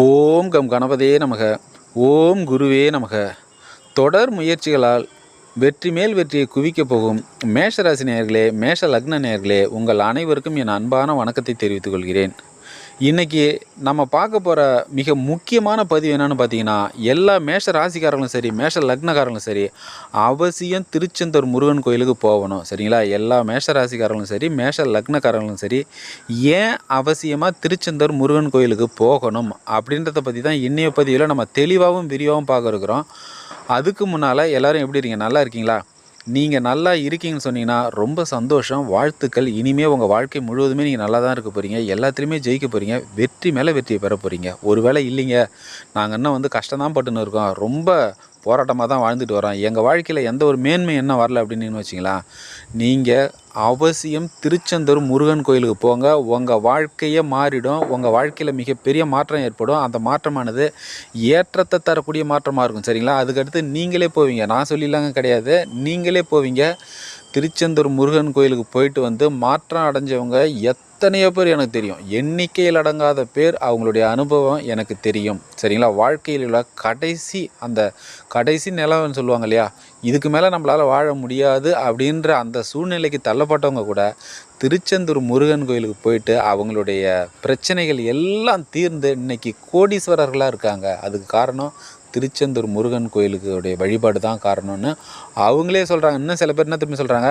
ஓம் come கணபதே நமக. ஓம் குருவே நமக. தொடர் முயற்சிகளால் வெற்றி மேல் வெற்றியை குவிக்கப் போகும் மேஷராசி நேர்களே மேஷ லக்ன நேர்களே உங்கள் அனைவருக்கும் என் அன்பான வணக்கத்தை தெரிவித்துக் கொள்கிறேன். இன்றைக்கி நம்ம பார்க்க போகிற மிக முக்கியமான பதிவு என்னென்னு பார்த்தீங்கன்னா எல்லா மேஷ ராசிக்காரங்களும் சரி மேஷ லக்னக்காரங்களும் சரி அவசியம் திருச்செந்தூர் முருகன் கோயிலுக்கு போகணும். சரிங்களா? எல்லா மேஷ ராசிக்காரங்களும் சரி மேஷ லக்னக்காரங்களும் சரி ஏன் அவசியமாக திருச்செந்தூர் முருகன் கோயிலுக்கு போகணும்? அப்படின்றத பற்றி தான் இன்னைய பதிவில் நம்ம தெளிவாகவும் விரிவாகவும் பார்க்க இருக்கிறோம். அதுக்கு முன்னால் எல்லோரும் எப்படி இருக்கீங்க? நல்லா இருக்கீங்களா? நீங்கள் நல்லா இருக்கீங்கன்னு சொன்னீங்கன்னா ரொம்ப சந்தோஷம் வாழ்த்துக்கள். இனிமேல் உங்கள் வாழ்க்கை முழுவதுமே நீங்கள் நல்லா தான் இருக்க போகிறீங்க எல்லாத்துலேயுமே ஜெயிக்க போகிறீங்க வெற்றி மேலே வெற்றியை பெற போகிறீங்க ஒருவேளை இல்லைங்க. நாங்கள் இன்னும் வந்து கஷ்டம் தான் பட்டுன்னு இருக்கோம். ரொம்ப போராட்டமாக தான் வாழ்ந்துட்டு வரோம். எங்கள் வாழ்க்கையில் எந்த ஒரு மேன்மை என்ன வரல அப்படின்னு வச்சிங்களா நீங்கள் அவசியம் திருச்செந்தூர் முருகன் கோயிலுக்கு போங்க. உங்கள் வாழ்க்கையே மாறிடும். உங்கள் வாழ்க்கையில் மிகப்பெரிய மாற்றம் ஏற்படும். அந்த மாற்றமானது ஏற்றத்தை தரக்கூடிய மாற்றமாக இருக்கும். சரிங்களா? அதுக்கடுத்து நீங்களே போவீங்க. நான் சொல்லிலாங்க கிடையாது. நீங்களே போவீங்க. திருச்செந்தூர் முருகன் கோயிலுக்கு போயிட்டு வந்து மாற்றம் அடைஞ்சவங்க எத் எத்தனையோ பேர் எனக்கு தெரியும். எண்ணிக்கையில் அடங்காத பேர் அவங்களுடைய அனுபவம் எனக்கு தெரியும். சரிங்களா? வாழ்க்கையில் உள்ள கடைசி அந்த கடைசி நிலவன்னு சொல்லுவாங்க இல்லையா? இதுக்கு மேலே நம்மளால் வாழ முடியாது அப்படின்ற அந்த சூழ்நிலைக்கு தள்ளப்பட்டவங்க கூட திருச்செந்தூர் முருகன் கோயிலுக்கு போயிட்டு அவங்களுடைய பிரச்சனைகள் எல்லாம் தீர்ந்து இன்னைக்கு கோடீஸ்வரர்களாக இருக்காங்க. அதுக்கு காரணம் திருச்செந்தூர் முருகன் கோயிலுக்கு உடைய வழிபாடு தான் காரணம்னு அவங்களே சொல்கிறாங்க இன்னும் சில பேர் என்ன திரும்பி சொல்கிறாங்க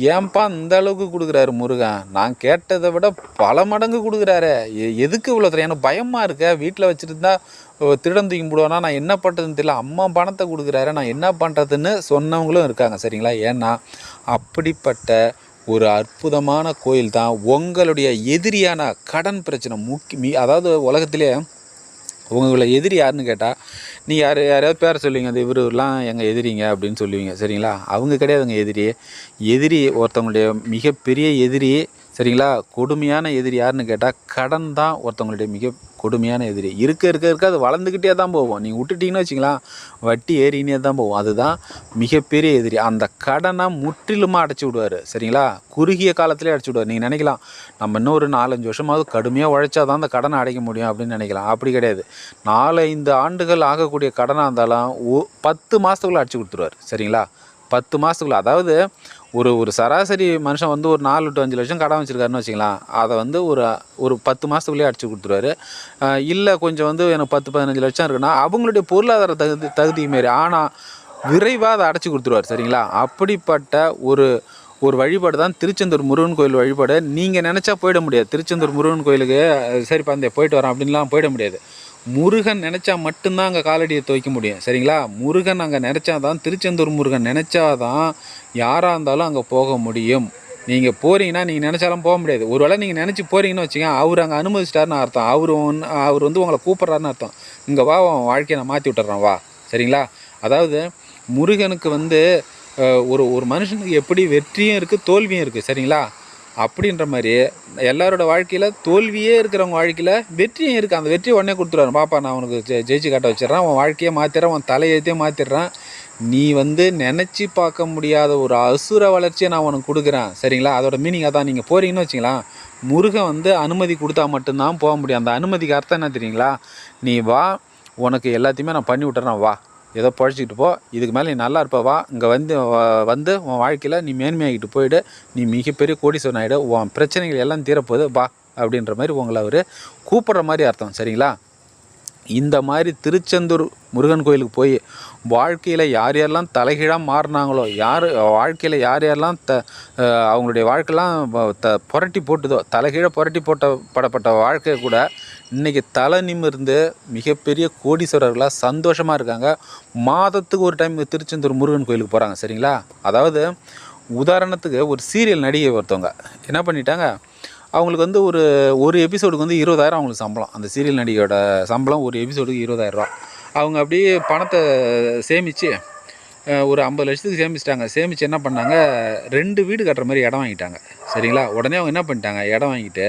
ஏன்பா இந்த அளவுக்கு கொடுக்குறாரு முருகன்? நான் கேட்டதை விட பல மடங்கு கொடுக்குறாரு. எ- எதுக்கு இவ்வளோ தெரியும் எனக்கு பயமாக இருக்க. வீட்டில் வச்சுருந்தா திருடம் தூக்கி போடுவானா? நான் என்ன பண்ணுறதுன்னு தெரியல. அம்மா பணத்தை கொடுக்குறாரு. நான் என்ன பண்ணுறதுன்னு சொன்னவங்களும் இருக்காங்க. சரிங்களா? ஏன்னா அப்படிப்பட்ட ஒரு அற்புதமான கோயில் தான் உங்களுடைய எதிரியான கடன் பிரச்சனை. முக்கிய மீ அதாவது உலகத்திலே உங்களை எதிரி யாருன்னு கேட்டால் நீ யார் யாரையாவது பேர சொல்லுவீங்க அந்த இவருலாம் எங்கள் எதிரிங்க அப்படின்னு சொல்லுவீங்க சரிங்களா? அவங்க கிடையாதுங்க எதிரி எதிரி ஒருத்தவங்களுடைய மிகப்பெரிய எதிரி சரிங்களா? கொடுமையான எதிரி யாருன்னு கேட்டால் கடன் தான் ஒருத்தவங்களுடைய மிக கொடுமையான எதிரி. இருக்க இருக்க இருக்க அது வளர்ந்துக்கிட்டே தான் போகும். நீங்கள் விட்டுட்டிங்கன்னு வச்சிங்களா வட்டி ஏறினே தான் போகும். அதுதான் மிகப்பெரிய எதிரி. அந்த கடனை முற்றிலுமாக அடைச்சி விடுவார். சரிங்களா? குறுகிய காலத்திலே அடைச்சி விடுவார். நீங்கள் நினைக்கலாம் நம்ம இன்னும் ஒரு நாலஞ்சு வருஷமாவது கடுமையாக உழைச்சா தான் அந்த கடனை அடைக்க முடியும் அப்படின்னு நினைக்கலாம். அப்படி கிடையாது. நாலஞ்சு ஆண்டுகள் ஆகக்கூடிய கடனாக இருந்தாலும் பத்து மாதத்துக்குள்ளே அடிச்சு கொடுத்துருவார். சரிங்களா? பத்து மாதத்துக்குள்ளே அதாவது ஒரு ஒரு சராசரி மனுஷன் வந்து ஒரு நாலு டு அஞ்சு லட்சம் கடன் வச்சுருக்காருன்னு வச்சுக்கலாம். அதை வந்து ஒரு ஒரு பத்து மாதத்துக்குள்ளேயே அடிச்சு கொடுத்துருவாரு. இல்லை கொஞ்சம் வந்து எனக்கு பத்து பதினஞ்சு லட்சம் இருக்குன்னா அவங்களுடைய பொருளாதார தகுதி தகுதி மாரி ஆனால் விரைவாக அதை அடைச்சி கொடுத்துருவார் சரிங்களா? அப்படிப்பட்ட ஒரு ஒரு வழிபாடு தான் திருச்செந்தூர் முருகன் கோயில் வழிபாடு. நீங்கள் நினச்சா போயிட முடியாது. திருச்செந்தூர் முருகன் கோயிலுக்கு சரிப்பா இந்த போயிட்டு வரேன் அப்படின்லாம் போயிட முடியாது. முருகன் நினச்சா மட்டும்தான் அங்கே காலடியை துவைக்க முடியும். சரிங்களா? முருகன் அங்கே நினச்சா தான் திருச்செந்தூர் முருகன் நினச்சா தான் யாராக இருந்தாலும் அங்கே போக முடியும். நீங்கள் போகிறீங்கன்னா நீங்கள் நினச்சாலும் போக முடியாது. ஒரு வேளை நீங்கள் நினச்சி போகிறீங்கன்னு வச்சுங்க அவர் அங்கே அனுமதிச்சிட்டாருன்னு அர்த்தம். அவர் ஒன்று அவர் வந்து உங்களை கூப்பிட்றாருன்னு அர்த்தம். இங்கே வா அவன் வாழ்க்கையை நான் மாற்றி விட்டுறேன் வா. சரிங்களா? அதாவது முருகனுக்கு வந்து ஒரு ஒரு மனுஷனுக்கு எப்படி வெற்றியும் இருக்குது தோல்வியும் இருக்குது சரிங்களா? அப்படின்ற மாதிரி எல்லாரோட வாழ்க்கையில் தோல்வியே இருக்கிறவங்க வாழ்க்கையில் வெற்றியும் இருக்குது அந்த வெற்றியை உடனே கொடுத்துருவாரு. பாப்பா நான் உனக்கு ஜெ ஜெயிச்சு காட்ட வச்சிடுறேன். உன் வாழ்க்கையை மாற்றிடுறேன் உன் தலையெழுத்தையே மாற்றிடுறேன் நீ வந்து நினச்சி பார்க்க முடியாத ஒரு அசுர வளர்ச்சியை நான் உனக்கு கொடுக்குறேன். சரிங்களா? அதோட மீனிங் அதான். நீங்கள் போகிறீங்கன்னு வச்சிங்களா முருகன் வந்து அனுமதி கொடுத்தா மட்டும்தான் போக முடியும். அந்த அனுமதிக்கு அர்த்தம் என்ன தெரியுங்களா? நீ வா. உனக்கு எல்லாத்தையுமே நான் பண்ணி விட்டுறேன். வா. ஏதோ பழச்சிக்கிட்டு போ. இதுக்கு மேலே நீ நல்லா இருப்பவா இங்கே வந்து வந்து உன் வாழ்க்கையில் நீ மேன்மையாகிட்டு போயிடு. நீ மிகப்பெரிய கோடீஸ்வரன் ஆகிடு உன் பிரச்சனைகள் எல்லாம் தீரப்போகுது. பா அப்படின்ற மாதிரி உங்களை அவர் கூப்பிட்ற மாதிரி அர்த்தம். சரிங்களா? இந்த மாதிரி திருச்செந்தூர் முருகன் கோயிலுக்கு போய் வாழ்க்கையில் யார் யாரெல்லாம் தலைகீழாக மாறினாங்களோ யார் வாழ்க்கையில் யார் யாரெல்லாம் த அவங்களுடைய வாழ்க்கைலாம் த புரட்டி போட்டுதோ தலைகீழ புரட்டி போட்ட படப்பட்ட வாழ்க்கையை கூட இன்றைக்கி தலை நிமிர்ந்து மிகப்பெரிய கோடீஸ்வரர்களாக சந்தோஷமாக இருக்காங்க. மாதத்துக்கு ஒரு டைம் திருச்செந்தூர் முருகன் கோயிலுக்கு போகிறாங்க சரிங்களா? அதாவது உதாரணத்துக்கு ஒரு சீரியல் நடிகை ஒருத்தவங்க. என்ன பண்ணிட்டாங்க? அவங்களுக்கு வந்து ஒரு ஒரு எபிசோடுக்கு வந்து இருபதாயிரம் அவங்களுக்கு சம்பளம். அந்த சீரியல் நடிகையோட சம்பளம் ஒரு எபிசோடுக்கு இருபதாயிரரூவா அவங்க அப்படியே பணத்தை சேமித்து ஒரு ஐம்பது லட்சத்துக்கு சேமிச்சிட்டாங்க. சேமித்து என்ன பண்ணாங்க? ரெண்டு வீடு கட்டுற மாதிரி இடம் வாங்கிட்டாங்க. சரிங்களா? உடனே அவங்க என்ன பண்ணிட்டாங்க? இடம் வாங்கிட்டு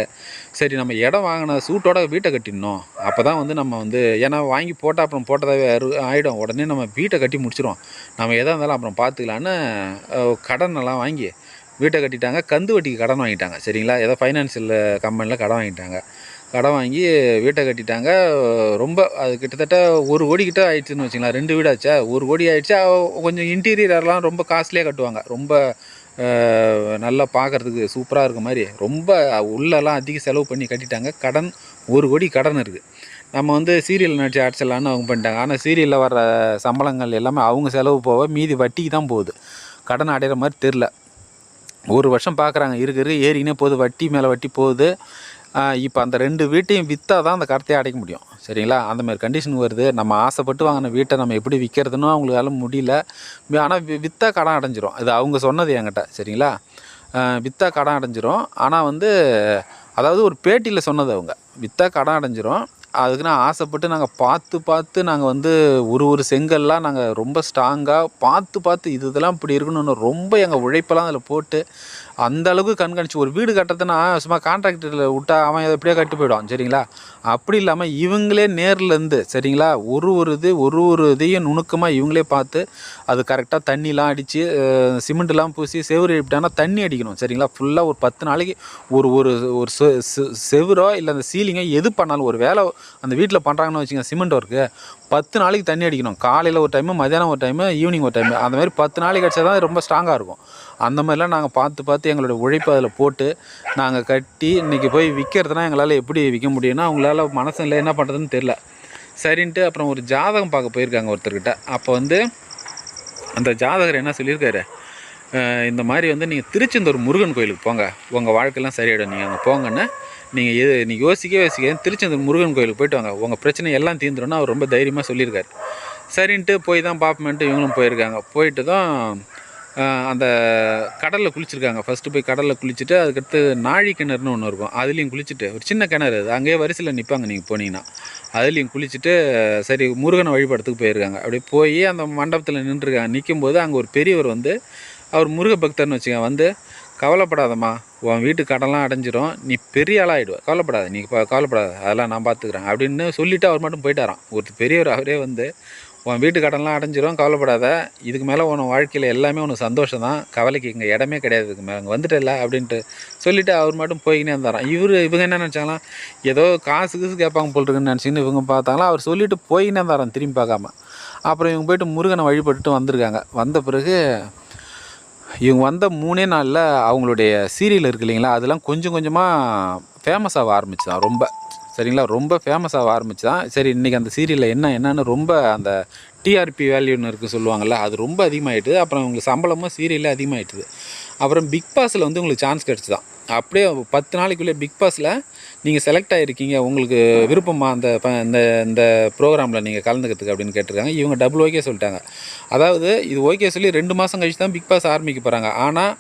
சரி நம்ம இடம் வாங்கின சூட்டோட வீட்டை கட்டிடணும். அப்போ தான் வந்து நம்ம வந்து ஏன்னா வாங்கி போட்டால் அப்புறம் போட்டதாகவே அரு- உடனே நம்ம வீட்டை கட்டி முடிச்சிடுவோம் நம்ம எதாக இருந்தாலும் அப்புறம் பார்த்துக்கலான்னு கடன் எல்லாம் வாங்கி வீட்டை கட்டிட்டாங்க கந்து வட்டிக்கு கடன் வாங்கிட்டாங்க சரிங்களா? ஏதோ ஃபைனான்சியல் கம்பெனியில் கடன் வாங்கிட்டாங்க. கடன் வாங்கி வீட்டை கட்டிட்டாங்க. ரொம்ப அது கிட்டத்தட்ட ஒரு கோடி கிட்ட ஆயிடுச்சுன்னு வச்சுங்களா ரெண்டு வீடு ஆச்சா? ஒரு கோடி ஆயிடுச்சு. கொஞ்சம் இன்டீரியர்லாம் ரொம்ப காஸ்ட்லியாக கட்டுவாங்க. ரொம்ப நல்லா பார்க்குறதுக்கு சூப்பராக இருக்க மாதிரி. ரொம்ப உள்ளெல்லாம் அதிக செலவு பண்ணி கட்டிட்டாங்க. கடன் ஒரு கோடி கடன் இருக்குது நம்ம வந்து சீரியல் நடிச்சு அடிச்சிடலான்னு அவங்க பண்ணிட்டாங்க. ஆனால் சீரியலில் வர சம்பளங்கள் எல்லாமே அவங்க செலவு போக மீதி வட்டிக்கு தான் போகுது. கடன் அடைகிற மாதிரி தெரில ஒரு வருஷம் பார்க்குறாங்க. இருக்கு ஏறினே போகுது வட்டி மேலே வட்டி போகுது. இப்போ அந்த ரெண்டு வீட்டையும் விற்றா தான் அந்த கடத்தையை அடைக்க முடியும். சரிங்களா? அந்த மாதிரி கண்டிஷன் வருது. நம்ம ஆசைப்பட்டு வாங்கின வீட்டை நம்ம எப்படி விற்கிறதுன்னு அவங்களால முடியல. ஆனால் விற்றா கடன் அடைஞ்சிரும். இது அவங்க சொன்னது என்கிட்ட. சரிங்களா? விற்றா கடன் அடைஞ்சிரும். ஆனால் வந்து அதாவது ஒரு பேட்டியில் சொன்னது அவங்க. விற்றா கடன் அடைஞ்சிரும். அதுக்கு நான் ஆசைப்பட்டு நாங்கள் பார்த்து பார்த்து நாங்கள் வந்து ஒரு ஒரு செங்கல்லாம் நாங்கள் ரொம்ப ஸ்ட்ராங்காக பார்த்து பார்த்து இது இதெல்லாம் இப்படி இருக்கணும்னு ரொம்ப எங்கள் உழைப்பெல்லாம் அதில் போட்டு அந்த அளவுக்கு கண்காணிச்சு ஒரு வீடு கட்டுறதுன்னா சும்மா கான்ட்ராக்டரில் விட்டா அவன் அதை எப்படியே கட்டி போயிடுவான் சரிங்களா? அப்படி இல்லாமல் இவங்களே நேர்லேருந்து சரிங்களா? ஒரு ஒரு இது ஒரு ஒரு இதையும் நுணுக்கமாக இவங்களே பார்த்து அது கரெக்டாக தண்ணிலாம் அடித்து சிமெண்ட்லாம் பூசி செவுரு எழுப்பிட்டாங்கன்னா தண்ணி அடிக்கணும் சரிங்களா? ஃபுல்லாக ஒரு பத்து நாளைக்கு ஒரு ஒரு ஒரு செ- செ- செவுரோ இல்லை அந்த சீலிங்கோ எது பண்ணாலும் ஒரு வேலை அந்த வீட்டில் பண்ணுறாங்கன்னு வச்சுங்க சிமெண்ட் ஒர்க்கு பத்து நாளைக்கு தண்ணி அடிக்கணும். காலையில் ஒரு டைமு மதியானம் ஒரு டைமு ஈவினிங் ஒரு டைமு அந்த மாதிரி பத்து நாளைக்கு அடிச்சா தான் ரொம்ப ஸ்ட்ராங்காக இருக்கும். அந்த மாதிரிலாம் நாங்கள் பார்த்து பார்த்து எங்களோட உழைப்பு அதில் போட்டு நாங்கள் கட்டி இன்றைக்கி போய் விற்கிறதுனா எங்களால் எப்படி விற்க முடியும்னா அவங்களால மனசு இல்லை என்ன பண்ணுறதுன்னு தெரில சரின்ட்டு அப்புறம் ஒரு ஜாதகம் பார்க்க போயிருக்காங்க ஒருத்தர்கிட்ட. அப்போ வந்து அந்த ஜாதகர் என்ன சொல்லியிருக்காரு? இந்த மாதிரி வந்து நீங்கள் திருச்செந்தூர் முருகன் கோயிலுக்கு போங்க. உங்கள் வாழ்க்கையெல்லாம் சரியாயிடும். நீங்கள் அங்கே போங்கன்னு நீங்கள் எது நீங்கள் யோசிக்க யோசிக்க திருச்செந்தூர் முருகன் கோயிலுக்கு போயிட்டு வாங்க. உங்கள் பிரச்சனை எல்லாம் தீர்ந்துடும் அவர் ரொம்ப தைரியமாக சொல்லியிருக்காரு. சரின்ட்டு போய் தான் பார்ப்போமேன்ட்டு இவங்களும் போயிருக்காங்க. போயிட்டு தான் அந்த கடலில் குளிச்சிருக்காங்க. ஃபஸ்ட்டு போய் கடலில் குளிச்சுட்டு அதுக்கடுத்து நாழி கிணறுன்னு ஒன்று இருக்கும். அதுலேயும் குளிச்சுட்டு ஒரு சின்ன கிணறு அது. அங்கேயே வரிசையில் நிற்பாங்க நீங்கள் போனீங்கன்னா. அதுலேயும் குளிச்சுட்டு சரி முருகனை வழிபடத்துக்கு போயிருக்காங்க. அப்படியே போய் அந்த மண்டபத்தில் நின்றுருக்காங்க. நிற்கும்போது அங்கே ஒரு பெரியவர் வந்து அவர் முருக பக்தர்னு வச்சுக்க வந்து கவலைப்படாதம்மா உன் வீட்டு கடலாம் அடைஞ்சிரும். நீ பெரிய ஆளாகிடுவ கவலைப்படாத. நீ கவலைப்படாத. அதெல்லாம் நான் பார்த்துக்குறேன் அப்படின்னு சொல்லிவிட்டு அவர் மட்டும் போயிட்டாரான் ஒரு பெரியவர் அவரே வந்து உன் வீட்டு கடன்லாம் அடைஞ்சிரும் கவலைப்படாத. இதுக்கு மேலே உன் வாழ்க்கையில் எல்லாமே உனக்கு சந்தோஷம் தான் கவலைக்கு இங்கே இடமே கிடையாது இதுக்கு மேலே. அங்கே வந்துட்டல அப்படின்ட்டு சொல்லிவிட்டு அவர் மட்டும் போய்கினே இருந்தாராம். இவர் இவங்க என்ன நினச்சாங்களாம்? ஏதோ காசு கீசு கேட்பாங்க போல் இருக்குன்னு நினச்சின்னு இவங்க பார்த்தாங்களா அவர் சொல்லிவிட்டு போய்க்கினே இருந்தாராம் திரும்பி பார்க்காம. அப்புறம் இவங்க போயிட்டு முருகனை வழிபட்டுட்டு வந்திருக்காங்க. வந்த பிறகு இவங்க வந்த மூணே நாளில் அவங்களுடைய சீரியல் இருக்கு இல்லைங்களா? அதெல்லாம் கொஞ்சம் கொஞ்சமாக ஃபேமஸ் ஆக ஆரம்பிச்சுதான் ரொம்ப. சரிங்களா? ரொம்ப ஃபேமஸ் ஆக ஆரம்பிச்சுதான் சரி இன்றைக்கி அந்த சீரியலில் என்ன என்னன்னு ரொம்ப அந்த டிஆர்பி வேல்யூன்னு இருக்குது சொல்லுவாங்கள்ல அது ரொம்ப அதிகமாகிட்டுது அப்புறம் உங்களுக்கு சம்பளமும் சீரியலே அதிகமாகிட்டுது அப்புறம் பிக் பாஸில் வந்து உங்களுக்கு சான்ஸ் கிடச்சிதான் அப்படியே பத்து நாளைக்குள்ளே பிக் பாஸில் நீங்கள் செலக்ட் ஆகிருக்கீங்க உங்களுக்கு விருப்பமாக அந்த இந்த இந்த ப்ரோக்ராமில் நீங்கள் கலந்துக்கிறதுக்கு அப்படின்னு கேட்டிருக்காங்க. இவங்க டபுள் ஓகே சொல்லிட்டாங்க. அதாவது இது ஓகே சொல்லி ரெண்டு மாதம் கழிச்சு தான் பிக் பாஸ் ஆரம்பிக்க போகிறாங்க ஆனால்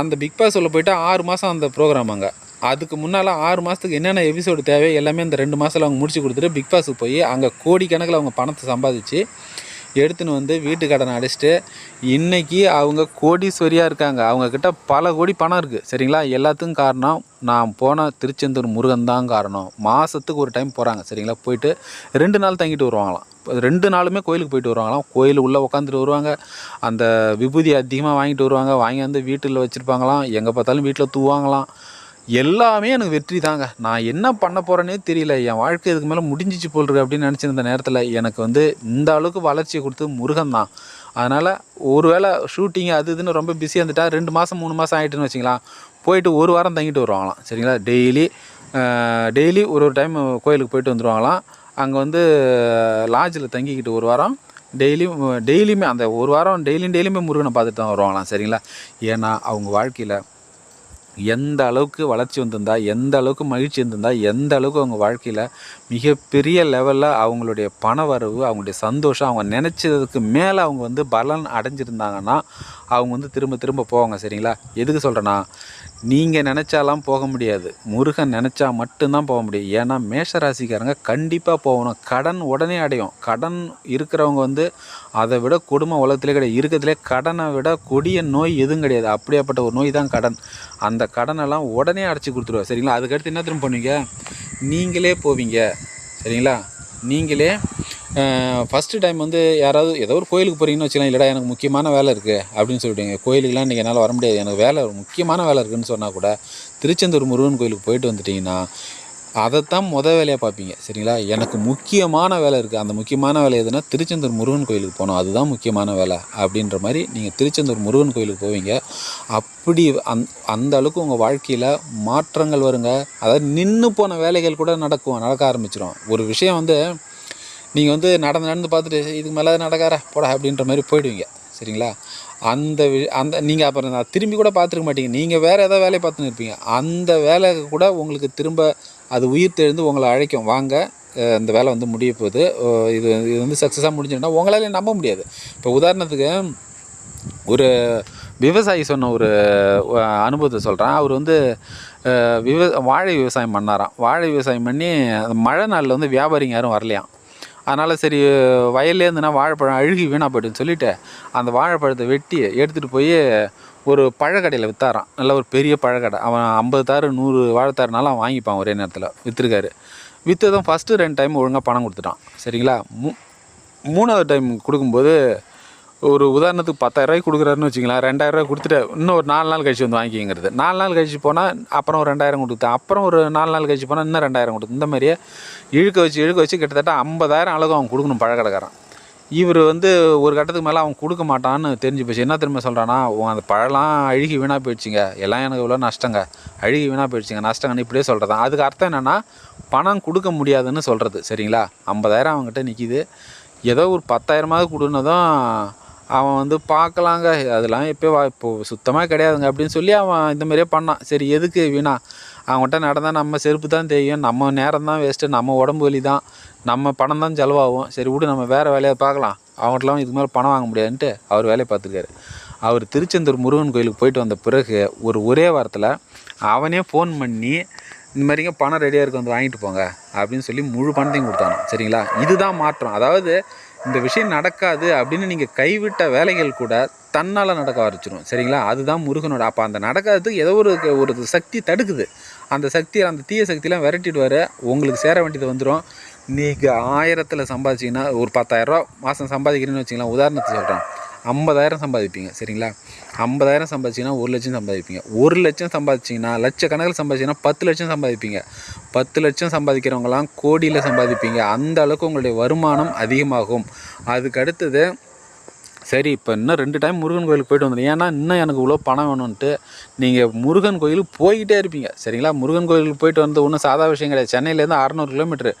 அந்த பிக் பாஸ் உள்ள போயிட்டு ஆறு மாதம் அந்த ப்ரோக்ராம் அங்கே. அதுக்கு முன்னால் ஆறு மாதத்துக்கு என்னென்ன எபிசோடு தேவை எல்லாமே இந்த ரெண்டு மாதத்தில் அவங்க முடிச்சு கொடுத்துட்டு பிக் பாஸுக்கு போய் அங்கே கோடிக்கணக்கில் அவங்க பணத்தை சம்பாதிச்சு எடுத்துன்னு வந்து வீட்டு கடனை அடைச்சிட்டு இன்றைக்கி அவங்க கோடீஸ்வரியாக இருக்காங்க. அவங்கக்கிட்ட பல கோடி பணம் இருக்குது சரிங்களா? எல்லாத்துக்கும் காரணம் நான் போன திருச்செந்தூர் முருகன் தான் காரணம். மாதத்துக்கு ஒரு டைம் போகிறாங்க சரிங்களா? போயிட்டு ரெண்டு நாள் தங்கிட்டு வருவாங்களாம். ரெண்டு நாளுமே கோயிலுக்கு போயிட்டு வருவாங்களாம். கோயில் உள்ளே உட்காந்துட்டு வருவாங்க. அந்த விபூதி அதிகமாக வாங்கிட்டு வருவாங்க. வாங்கி வந்து வீட்டில் வச்சுருப்பாங்களாம். எங்கே பார்த்தாலும் வீட்டில் தூவாங்களாம். எல்லாமே எனக்கு வெற்றி தாங்க. நான் என்ன பண்ண போகிறேனே தெரியல. என் வாழ்க்கை இதுக்கு மேலே முடிஞ்சிச்சு போல் இருக்கு அப்படின்னு நினச்சிருந்த நேரத்தில் எனக்கு வந்து இந்த அளவுக்கு வளர்ச்சியை கொடுத்து முருகன் தான். அதனால் ஒரு வேளை ஷூட்டிங் அது இதுன்னு ரொம்ப பிஸியாக இருந்துட்டா ரெண்டு மாதம் மூணு மாதம் ஆகிட்டுன்னு வச்சிங்களேன். போயிட்டு ஒரு வாரம் தங்கிட்டு வருவாங்களாம். சரிங்களா? டெய்லி டெய்லி ஒரு ஒரு டைம் கோயிலுக்கு போயிட்டு வந்துடுவாங்களாம் அங்கே வந்து லாட்ஜில் தங்கிக்கிட்டு ஒரு வாரம் டெய்லியும் டெய்லியுமே அந்த ஒரு வாரம் டெய்லியும் டெய்லியுமே முருகனை பார்த்துட்டு தான் வருவாங்களாம். சரிங்களா? ஏன்னா அவங்க வாழ்க்கையில் எந்த அளவுக்கு வளர்ச்சி வந்திருந்தா எந்த அளவுக்கு மகிழ்ச்சி இருந்திருந்தா எந்த அளவுக்கு அவங்க வாழ்க்கையில் மிகப்பெரிய லெவலில் அவங்களுடைய பண வரவு அவங்களுடைய சந்தோஷம் அவங்க நினச்சதுக்கு மேலே அவங்க வந்து பலன் அடைஞ்சிருந்தாங்கன்னா அவங்க வந்து திரும்ப திரும்ப போவாங்க சரிங்களா? எதுக்கு சொல்கிறேன்னா நீங்கள் நினச்சாலாம் போக முடியாது. முருகன் நினச்சா மட்டும்தான் போக முடியும். ஏன்னா மேஷராசிக்காரங்க கண்டிப்பாக போகணும். கடன் உடனே அடையும். கடன் இருக்கிறவங்க வந்து அதை விட குடும்ப உலகத்திலே கிடையாது. இருக்கிறதுலே கடனை விட கொடிய நோய் எதுவும் கிடையாது. அப்படியாப்பட்ட ஒரு நோய் தான் கடன். அந்த கடனெல்லாம் உடனே அடைச்சி கொடுத்துருவா சரிங்களா? அதுக்கடுத்து என்ன திரும்ப பண்ணுவீங்க? நீங்களே போவீங்க. சரிங்களா? நீங்களே ஃபஸ்ட்டு டைம் வந்து யாராவது ஏதோ ஒரு கோயிலுக்கு போகிறீங்கன்னு வச்சுக்கலாம் இல்லைடா எனக்கு முக்கியமான வேலை இருக்குது அப்படின்னு சொல்லிட்டீங்க. கோயிலுக்குலாம் இன்றைக்கி என்னால் வர முடியாது. எனக்கு வேலை முக்கியமான வேலை இருக்குதுன்னு சொன்னால் கூட திருச்செந்தூர் முருகன் கோயிலுக்கு போயிட்டு வந்துட்டிங்கன்னா அதைத்தான் முத வேலையாக பார்ப்பீங்க. சரிங்களா? எனக்கு முக்கியமான வேலை இருக்குது அந்த முக்கியமான வேலை எதுனா திருச்செந்தூர் முருகன் கோயிலுக்கு போகணும். அதுதான் முக்கியமான வேலை அப்படின்ற மாதிரி நீங்கள் திருச்செந்தூர் முருகன் கோயிலுக்கு போவீங்க. அப்படி அந் அந்த அளவுக்கு உங்கள் வாழ்க்கையில் மாற்றங்கள் வருங்க. அதாவது நின்று போன வேலைகள் கூட நடக்கும் நடக்க ஆரம்பிச்சிடும் ஒரு விஷயம் வந்து நீங்கள் வந்து நடந்து நடந்து பார்த்துட்டு இதுக்கு மேலே நடக்கார போடா அப்படின்ற மாதிரி போயிடுவீங்க. சரிங்களா? அந்த வி அந்த நீங்கள் அப்புறம் நான் திரும்பி கூட பார்த்துருக்க மாட்டீங்க. நீங்கள் வேறு ஏதாவது வேலையை பார்த்துன்னு இருப்பீங்க. அந்த வேலை கூட உங்களுக்கு திரும்ப அது உயிர் தெழுந்து உங்களை அழைக்கும். வாங்க இந்த வேலை வந்து முடிய போகுது. இது இது வந்து சக்ஸஸாக முடிஞ்சுன்னா உங்களால நம்ப முடியாது. இப்போ உதாரணத்துக்கு ஒரு விவசாயி சொன்ன ஒரு அனுபவத்தை சொல்கிறேன் அவர் வந்து விவ வாழை விவசாயம் பண்ணாராம். வாழை விவசாயம் பண்ணி அந்த மழை நாளில் வந்து வியாபாரிங்க யாரும் வரலையாம். அதனால் சரி வயல்லே இருந்துன்னா வாழைப்பழம் அழுகி வீணாக போய்ட்டுன்னு சொல்லிட்டு அந்த வாழைப்பழத்தை வெட்டி எடுத்துகிட்டு போய் ஒரு பழக்கடையில் விற்றாரான் நல்ல ஒரு பெரிய பழக்கடை. அவன் ஐம்பது தாறு நூறு வாழைத்தாருனாலும் அவன் வாங்கிப்பான் ஒரே நேரத்தில். விற்றுருக்காரு விற்றதும் ஃபஸ்ட்டு ரெண்டு டைம் ஒழுங்காக பணம் கொடுத்துட்டான். சரிங்களா? மூ மூணாவது டைம் கொடுக்கும்போது ஒரு உதாரணத்துக்கு பத்தாயிரரூவாய்க்கு கொடுக்குறாருன்னு வச்சுங்களேன் ரெண்டாயிரரூவா கொடுத்துட்டு இன்னும் ஒரு நாலு நாள் கழிச்சு வந்து வாங்கிக்கிறது நாலு நாள் கழிச்சு போனால் அப்புறம் ஒரு ரெண்டாயிரம் கொடுத்தேன் அப்புறம் ஒரு நாலு நாள் கழிச்சு போனால் இன்னும் ரெண்டாயிரம் கொடுத்து இந்த மாதிரியே இழுக்க வச்சு இழுக்க வச்சு கிட்டத்தட்ட ஐம்பதாயிரம் அளவு அவன் கொடுக்கணும் பழக்கடைக்காரன். இவர் வந்து ஒரு கட்டத்துக்கு மேலே அவன் கொடுக்க மாட்டான்னு தெரிஞ்சு போச்சு. என்ன திரும்ப சொல்கிறான்னா அந்த பழம்லாம் அழுகி வீணாக போயிடுச்சுங்க. எல்லாம் எனக்கு இவ்வளோ நஷ்டங்க. அழுகி வீணாக போயிடுச்சுங்க. நஷ்டங்கன்னு இப்படியே சொல்கிறதான் அதுக்கு அர்த்தம் என்னென்னா பணம் கொடுக்க முடியாதுன்னு சொல்கிறது சரிங்களா? ஐம்பதாயிரம் அவங்ககிட்ட நிற்கிது ஏதோ ஒரு பத்தாயிரமாவது கொடுனதும் அவன் வந்து பார்க்கலாங்க. அதெல்லாம் இப்போ வா இப்போ சுத்தமாக கிடையாதுங்க. அப்படின்னு சொல்லி அவன் இந்த மாதிரியே பண்ணான். சரி எதுக்கு வீணா? அவன்கிட்ட நடந்தால் நம்ம செருப்பு தான் தெரியும் நம்ம நேரம் தான் வேஸ்ட்டு நம்ம உடம்பு வலி தான். நம்ம பணம் தான் செலவாகும். சரி விடு நம்ம வேறு வேலையை பார்க்கலாம். அவங்கள்ட்டலாம் இதுக்கு மேலே பணம் வாங்க முடியாதுன்ட்டு அவர் வேலையை பார்த்துருக்காரு. அவர் திருச்செந்தூர் முருகன் கோயிலுக்கு போயிட்டு வந்த பிறகு ஒரு ஒரே வாரத்தில் அவனே ஃபோன் பண்ணி இந்த மாதிரிங்க பணம் ரெடியாக இருக்கு வந்து வாங்கிட்டு போங்க. அப்படின்னு சொல்லி முழு பணத்தையும் கொடுத்தானோ சரிங்களா? இதுதான் மாற்றம். அதாவது இந்த விஷயம் நடக்காது அப்படின்னு நீங்கள் கைவிட்ட வேலைகள் கூட தன்னால் நடக்க ஆரம்பிச்சிடும் சரிங்களா? அதுதான் முருகனோட. அப்போ அந்த நடக்காததுக்கு ஏதோ ஒரு ஒரு சக்தி தடுக்குது. அந்த சக்தி அந்த தீய சக்தியெலாம் விரட்டிடுவார். உங்களுக்கு சேர வேண்டியது வந்துடும் நீங்கள் ஆயிரத்தில் சம்பாதிச்சிங்கன்னா ஒரு பத்தாயிரரூவா மாதம் சம்பாதிக்கிறேன்னு வச்சுங்களேன் உதாரணத்துக்கு சொல்கிறேன் ஐம்பதாயிரம் சம்பாதிப்பீங்க. சரிங்களா? ஐம்பதாயிரம் சம்பாதிச்சிங்கன்னா ஒரு லட்சம் சம்பாதிப்பீங்க. ஒரு லட்சம் சம்பாதிச்சிங்கன்னா லட்சக்கணக்கில் சம்பாதிச்சிங்கன்னா பத்து லட்சம் சம்பாதிப்பீங்க. பத்து லட்சம் சம்பாதிக்கிறவங்களாம் கோடியில் சம்பாதிப்பீங்க. அந்த அளவுக்கு உங்களுடைய வருமானம் அதிகமாகும். அதுக்கு அடுத்தது சரி இப்போ இன்னும் ரெண்டு டைம் முருகன் கோயிலுக்கு போயிட்டு வந்துடும் ஏன்னா இன்னும் எனக்கு இவ்வளோ பணம் வேணும்ன்ட்டு நீங்கள் முருகன் கோயிலுக்கு போய்கிட்டே இருப்பீங்க. சரிங்களா? முருகன் கோயிலுக்கு போயிட்டு வந்து ஒன்றும் சாதா விஷயம் கிடையாது. சென்னையிலேருந்து அறநூறு கிலோமீட்ரு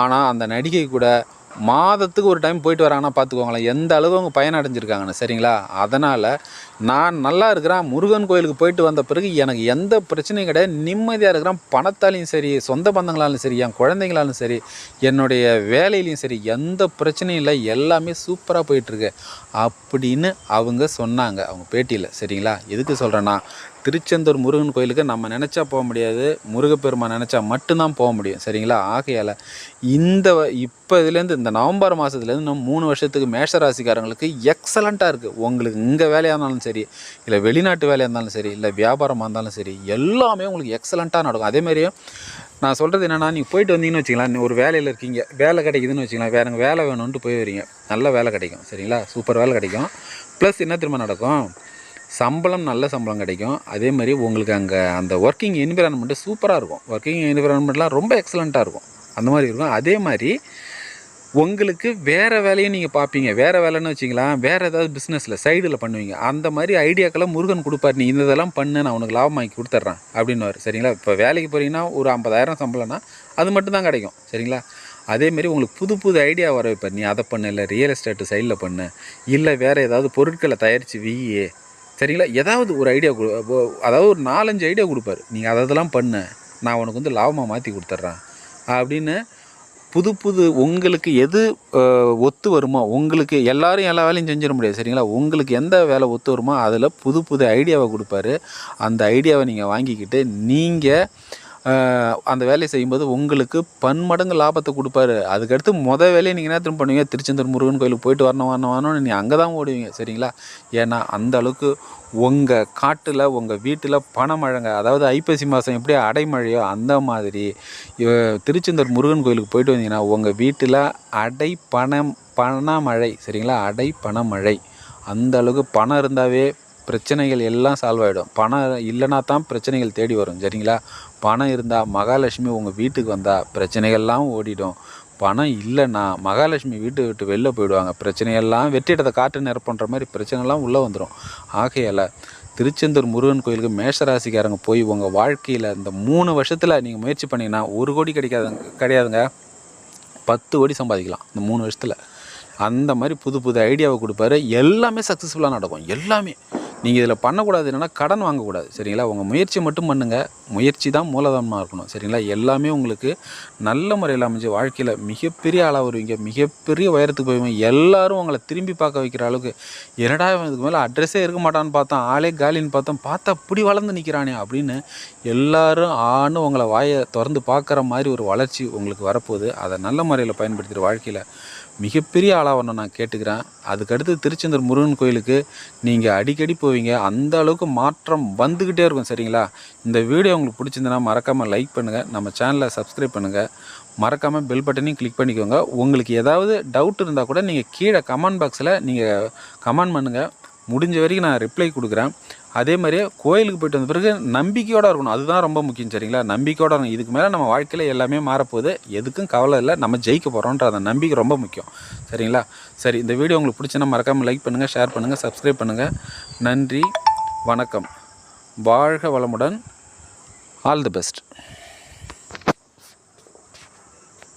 ஆனால் அந்த நடிகை கூட மாதத்துக்கு ஒரு டைம் போயிட்டு வராங்கன்னா பார்த்துக்கோங்களேன் எந்த அளவு அவங்க பயனடைஞ்சிருக்காங்கன்னு சரிங்களா? அதனால் நான் நல்லா இருக்கிறேன் முருகன் கோயிலுக்கு போயிட்டு வந்த பிறகு எனக்கு எந்த பிரச்சனையும் கிடையாது. நிம்மதியாக இருக்கிறேன். பணத்தாலையும் சரி சொந்த பந்தங்களாலும் சரி என் குழந்தைங்களாலும் சரி என்னுடைய வேலையிலையும் சரி எந்த பிரச்சனையும் இல்லை. எல்லாமே சூப்பராக போயிட்டுருக்கு அப்படின்னு அவங்க சொன்னாங்க அவங்க பேட்டியில் சரிங்களா? எதுக்கு சொல்கிறேன்னா திருச்செந்தூர் முருகன் கோயிலுக்கு நம்ம நினச்சா போக முடியாது முருகப்பெருமான் நினச்சா மட்டும்தான் போக முடியும் சரிங்களா? ஆகையால் இந்த வ- இப்போ இதுலேருந்து இந்த நவம்பர் மாதத்துலேருந்து இன்னும் மூணு வருஷத்துக்கு மேஷ ராசிக்காரங்களுக்கு எக்ஸலண்ட்டாக இருக்குது உங்களுக்கு இங்கே வேலையாக இருந்தாலும் சரி இல்லை வெளிநாட்டு வேலையாக இருந்தாலும் சரி இல்லை வியாபாரமாக இருந்தாலும் சரி எல்லாமே உங்களுக்கு எக்ஸலண்ட்டாக நடக்கும். அதே நான் சொல்கிறது என்னென்னா நீங்கள் போயிட்டு வந்தீங்கன்னு வச்சுக்கலாம் ஒரு வேலையில் இருக்கீங்க வேலை கிடைக்குதுன்னு வச்சுக்கலாம் வேறு வேலை வேணும்ன்ட்டு போய் வரீங்க. நல்ல வேலை கிடைக்கும் சரிங்களா? சூப்பர் வேலை கிடைக்கும். ப்ளஸ் என்ன திரும்ப நடக்கும்? சம்பளம் நல்ல சம்பளம் கிடைக்கும். அதே மாதிரி உங்களுக்கு அங்கே அந்த ஒர்க்கிங் என்விரான்மெண்ட்டு சூப்பராக இருக்கும். ஒர்க்கிங் என்விரான்மெண்ட்லாம் ரொம்ப எக்ஸலண்ட்டாக இருக்கும். அந்த மாதிரி இருக்கும். அதே மாதிரி உங்களுக்கு வேறு வேலையும் நீங்கள் பார்ப்பீங்க. வேறு வேலைன்னு வச்சிங்களேன் வேறு ஏதாவது பிஸ்னஸில் சைடில் பண்ணுவீங்க. அந்த மாதிரி ஐடியாக்கெல்லாம் முருகன் கொடுப்பார். நீ இந்த இதெல்லாம் பண்ணு நான் உனக்கு லாபம் வாங்கி கொடுத்துட்றேன் அப்படின்னுவார். சரிங்களா? இப்போ வேலைக்கு போகிறீங்கன்னா ஒரு ஐம்பதாயிரம் சம்பளம்னா அது மட்டும் தான் கிடைக்கும். சரிங்களா? அதேமாரி உங்களுக்கு புது புது ஐடியா வர வைப்பார் நீ அதை பண்ணு இல்லை ரியல் எஸ்டேட்டு சைடில் பண்ணு இல்லை வேறு ஏதாவது பொருட்களை தயாரித்து வீயே சரிங்களா ஏதாவது ஒரு ஐடியா கொடு அதாவது ஒரு நாலஞ்சு ஐடியா கொடுப்பாரு. நீங்கள் அதை இதெல்லாம் பண்ணு. நான் உனக்கு வந்து லாபமாக மாற்றி கொடுத்துட்றேன். அப்படின்னு புது புது உங்களுக்கு எது ஒத்து வருமோ உங்களுக்கு எல்லாரும் எல்லா வேலையும் செஞ்சிட முடியாது சரிங்களா? உங்களுக்கு எந்த வேலை ஒத்து வருமோ அதில் புது புது ஐடியாவை கொடுப்பாரு. அந்த ஐடியாவை நீங்கள் வாங்கிக்கிட்டு நீங்கள் அந்த வேலையை செய்யும்போது உங்களுக்கு பன்மடங்கு லாபத்தை கொடுப்பாரு. அதுக்கடுத்து முத வேலையை நீங்கள் என்ன திரும்ப பண்ணுவீங்க? திருச்செந்தூர் முருகன் கோயிலுக்கு போயிட்டு வரணும் வரணும் வரணும்னு நீங்கள் அங்கே தான் ஓடுவீங்க சரிங்களா? ஏன்னா அந்த அளவுக்கு உங்கள் காட்டில் உங்கள் வீட்டில் பணமழைங்க அதாவது ஐப்பசி மாதம் எப்படி அடைமழையோ அந்த மாதிரி திருச்செந்தூர் முருகன் கோயிலுக்கு போயிட்டு வந்தீங்கன்னா உங்கள் வீட்டில் அடை பணம் பணமழை சரிங்களா? அடை பணமழை. அந்த அளவுக்கு பணம் இருந்தாவே பிரச்சனைகள் எல்லாம் சால்வ் ஆகிடும் பணம் இல்லைனா தான் பிரச்சனைகள் தேடி வரும் சரிங்களா? பணம் இருந்தால் மகாலட்சுமி உங்கள் வீட்டுக்கு வந்தால் பிரச்சனைகள்லாம் ஓடிடும். பணம் இல்லைன்னா மகாலட்சுமி வீட்டை விட்டு வெளில போயிடுவாங்க. பிரச்சனையெல்லாம் வெற்றிடத்தை காட்டு நிரப்புன்ற மாதிரி பிரச்சனைலாம் உள்ளே வந்துடும் ஆகையால் திருச்செந்தூர் முருகன் கோயிலுக்கு மேஷராசிக்காரங்க போய் உங்கள் வாழ்க்கையில் இந்த மூணு வருஷத்தில் நீங்கள் முயற்சி பண்ணிங்கன்னா ஒரு கோடி கிடைக்காதுங்க கிடையாதுங்க. பத்து கோடி சம்பாதிக்கலாம் இந்த மூணு வருஷத்தில். அந்த மாதிரி புது புது ஐடியாவை கொடுப்பாரு. எல்லாமே சக்ஸஸ்ஃபுல்லாக நடக்கும். எல்லாமே. நீங்கள் இதில் பண்ணக்கூடாது என்னென்னா கடன் வாங்கக்கூடாது சரிங்களா? உங்கள் முயற்சி மட்டும் பண்ணுங்கள் முயற்சி தான் மூலதனமாக இருக்கணும் சரிங்களா? எல்லாமே உங்களுக்கு நல்ல முறையில் அமைஞ்சு வாழ்க்கையில் மிகப்பெரிய ஆளாக வருவீங்க. மிகப்பெரிய உயரத்துக்கு போய்விங்க எல்லாரும் உங்களை திரும்பி பார்க்க வைக்கிற அளவுக்கு என்னடா இதுக்கு மேலே அட்ரஸே இருக்க மாட்டான்னு பார்த்தோம் ஆளே காலின்னு பார்த்தோம் பார்த்தா அப்படி வளர்ந்து நிற்கிறானே அப்படின்னு எல்லோரும் ஆன்னு உங்களை வாயை திறந்து பார்க்குற மாதிரி ஒரு வளர்ச்சி உங்களுக்கு வரப்போகுது. அதை நல்ல முறையில் பயன்படுத்துகிற வாழ்க்கையில் மிகப்பெரிய ஆளாக வரணும் நான் கேட்டுக்கிறேன். அதுக்கடுத்து திருச்செந்தூர் முருகன் கோயிலுக்கு நீங்கள் அடிக்கடி போவீங்க. அந்த அளவுக்கு மாற்றம் வந்துக்கிட்டே இருக்கும் சரிங்களா? இந்த வீடியோ உங்களுக்கு பிடிச்சிருந்தனா மறக்காமல் லைக் பண்ணுங்கள் நம்ம சேனலை சப்ஸ்கிரைப் பண்ணுங்கள் மறக்காமல் பெல் பட்டனையும் கிளிக் பண்ணிக்கோங்க. உங்களுக்கு ஏதாவது டவுட் இருந்தால் கூட நீங்கள் கீழே கமெண்ட் பாக்ஸில் நீங்கள் கமெண்ட் பண்ணுங்கள் முடிஞ்ச வரைக்கும் நான் ரிப்ளை கொடுக்குறேன். அதே மாதிரியே கோயிலுக்கு போயிட்டு வந்த பிறகு நம்பிக்கையோடு இருக்கணும். அதுதான் ரொம்ப முக்கியம் சரிங்களா? நம்பிக்கையோடு இருக்கணும். இதுக்கு மேலே நம்ம வாழ்க்கையில் எல்லாமே மாறப்போகுது. எதுக்கும் கவலை இல்லை. நம்ம ஜெயிக்க போகிறோன்ற அந்த நம்பிக்கை ரொம்ப முக்கியம் சரிங்களா? சரி இந்த வீடியோ உங்களுக்கு பிடிச்சுன்னா மறக்காமல் லைக் பண்ணுங்கள் ஷேர் பண்ணுங்கள் சப்ஸ்கிரைப் பண்ணுங்கள் நன்றி வணக்கம். வாழ்க வளமுடன். All the best